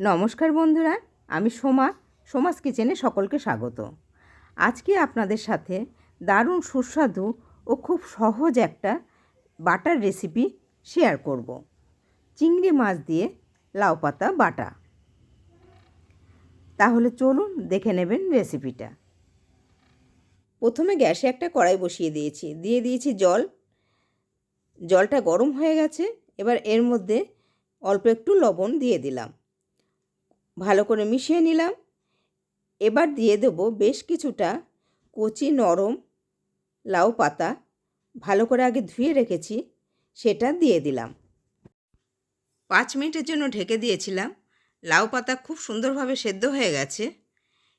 নমস্কার বন্ধুরা, আমি সোমা, সোমাস কিচেনে সকলকে স্বাগত। আজকে আপনাদের সাথে দারুণ সুস্বাদু ও খুব সহজ একটা বাটার রেসিপি শেয়ার করব। চিংড়ি মাছ দিয়ে লাউ পাতা, বাটা। তাহলে চলুন দেখে নেবেন রেসিপিটা। প্রথমে গ্যাসে একটা কড়াই বসিয়ে দিয়েছি। দিয়ে দিয়েছি জল। জলটা গরম হয়ে গেছে। এবার এর মধ্যে অল্প একটু লবণ দিয়ে দিলাম। ভালো করে মিশিয়ে নিলাম। এবার দিয়ে দেবো বেশ কিছুটা কচি নরম লাউ পাতা। ভালো করে আগে ধুয়ে রেখেছি, সেটা দিয়ে দিলাম। পাঁচ মিনিটের জন্য ঢেকে দিয়েছিলাম। লাউ পাতা খুব সুন্দরভাবে সেদ্ধ হয়ে গেছে।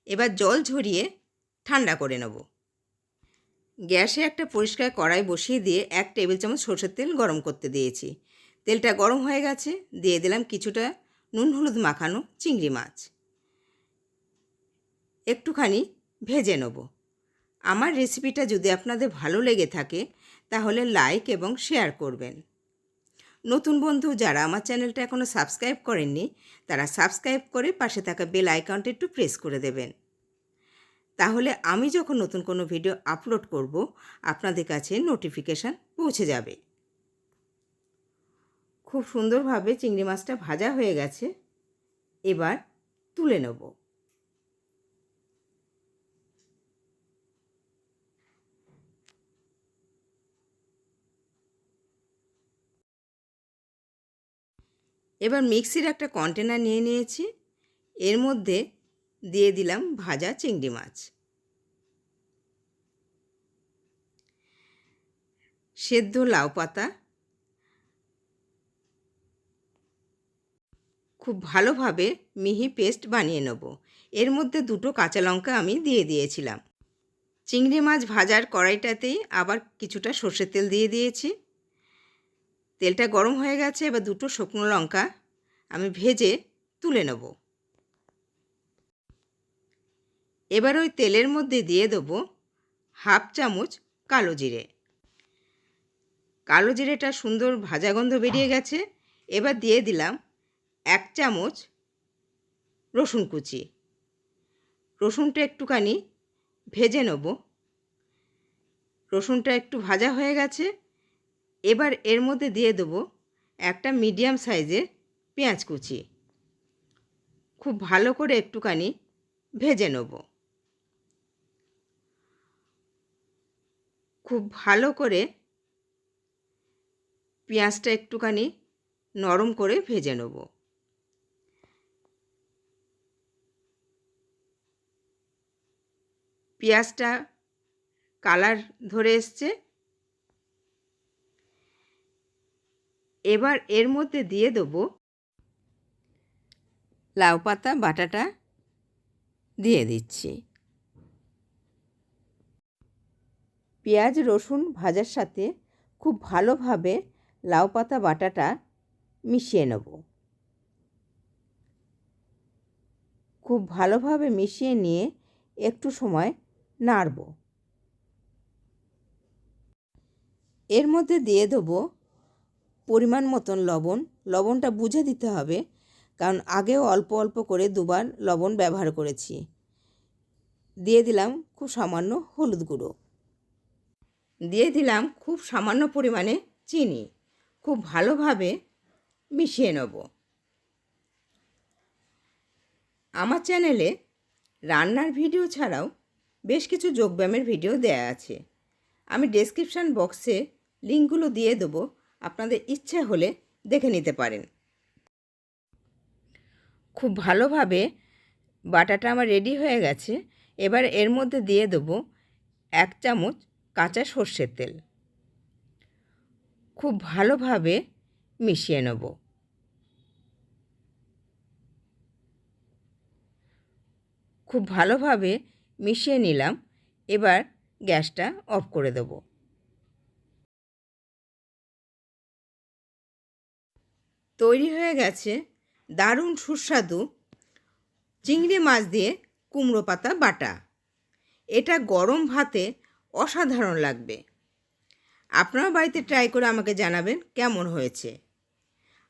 এবার জল ঝরিয়ে ঠান্ডা করে নেব। গ্যাসে একটা পরিষ্কার কড়াই বসিয়ে দিয়ে এক টেবিল চামচ সরষের তেল গরম করতে দিয়েছি। তেলটা গরম হয়ে গেছে, দিয়ে দিলাম কিছুটা নুন, হলুদ মাখানো চিংড়ি মাছ। একটুখানি ভেজে নেব। আমার রেসিপিটা যদি আপনাদের ভালো লেগে থাকে, তাহলে লাইক এবং শেয়ার করবেন। নতুন বন্ধু যারা আমার চ্যানেলটা এখনও সাবস্ক্রাইব করেননি, তারা সাবস্ক্রাইব করে পাশে থাকা বেল আইকনটা একটু প্রেস করে দেবেন। তাহলে আমি যখন নতুন কোনো ভিডিও আপলোড করব, আপনাদের কাছে নোটিফিকেশান পৌঁছে যাবে। খুব সুন্দরভাবে চিংড়ি মাছটা ভাজা হয়ে গেছে। এবার তুলে নেব। এবার মিক্সির একটা কন্টেনার নিয়ে নিয়েছি। এর মধ্যে দিয়ে দিলাম ভাজা চিংড়ি মাছ। সেদ্ধ লাউ পাতা খুব ভালোভাবে মিহি পেস্ট বানিয়ে নেব। এর মধ্যে দুটো কাঁচা লঙ্কা আমি দিয়ে দিয়েছিলাম। চিংড়ি মাছ ভাজার কড়াইটাতেই আবার কিছুটা সর্ষের তেল দিয়ে দিয়েছি। তেলটা গরম হয়ে গেছে, এবার দুটো শুকনো লঙ্কা আমি ভেজে তুলে নেব। এবার ওই তেলের মধ্যে দিয়ে দেবো হাফ চামচ কালো জিরে। কালো জিরেটা সুন্দর ভাজা গন্ধ বেরিয়ে গেছে। এবার দিয়ে দিলাম এক চামচ রসুন কুচি। রসুনটা একটুখানি ভেজে নেব। রসুনটা একটু ভাজা হয়ে গেছে। এবার এর মধ্যে দিয়ে দেবো একটা মিডিয়াম সাইজের পেঁয়াজ কুচি। খুব ভালো করে একটুখানি ভেজে নেব। খুব ভালো করে পেঁয়াজটা একটুখানি নরম করে ভেজে নেব। পেঁয়াজটা কালার ধরে এসছে। এবার এর মধ্যে দিয়ে দেবো লাউ পাতা, বাটাটা দিয়ে দিচ্ছি। পেঁয়াজ, রসুন ভাজার সাথে খুব ভালোভাবে লাউ পাতা, বাটাটা মিশিয়ে নেব। খুব ভালোভাবে মিশিয়ে নিয়ে একটু সময় নাড়ব। এর মধ্যে দিয়ে দেবো পরিমাণ মতন লবণ। লবণটা বুঝে দিতে হবে, কারণ আগেও অল্প অল্প করে দুবার লবণ ব্যবহার করেছি। দিয়ে দিলাম খুব সামান্য হলুদ গুঁড়ো। দিয়ে দিলাম খুব সামান্য পরিমাণে চিনি। খুব ভালোভাবে মিশিয়ে নেব। আমার চ্যানেলে রান্নার ভিডিও ছাড়াও বেশ কিছু যোগব্যায়ামের ভিডিও দেয়া আছে। আমি ডেসক্রিপশান বক্সে লিঙ্কগুলো দিয়ে দেবো, আপনাদের ইচ্ছে হলে দেখে নিতে পারেন। খুব ভালোভাবে বাটাটা আমার রেডি হয়ে গেছে। এবার এর মধ্যে দিয়ে দেবো এক চামচ কাঁচা সর্ষের তেল। খুব ভালোভাবে মিশিয়ে নেব। খুব ভালোভাবে মিশিয়ে নিলাম। এবার গ্যাসটা অফ করে দেব। তৈরি হয়ে গেছে দারুণ সুস্বাদু চিংড়ি মাছ দিয়ে কুমড়ো পাতা বাটা। এটা গরম ভাতে অসাধারণ লাগবে। আপনারা বাড়িতে ট্রাই করে আমাকে জানাবেন কেমন হয়েছে।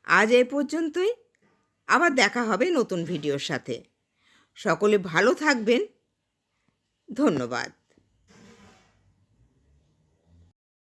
আজ এ পর্যন্তই। আবার দেখা হবে নতুন ভিডিওর সাথে। সকলে ভালো থাকবেন। ধন্যবাদ।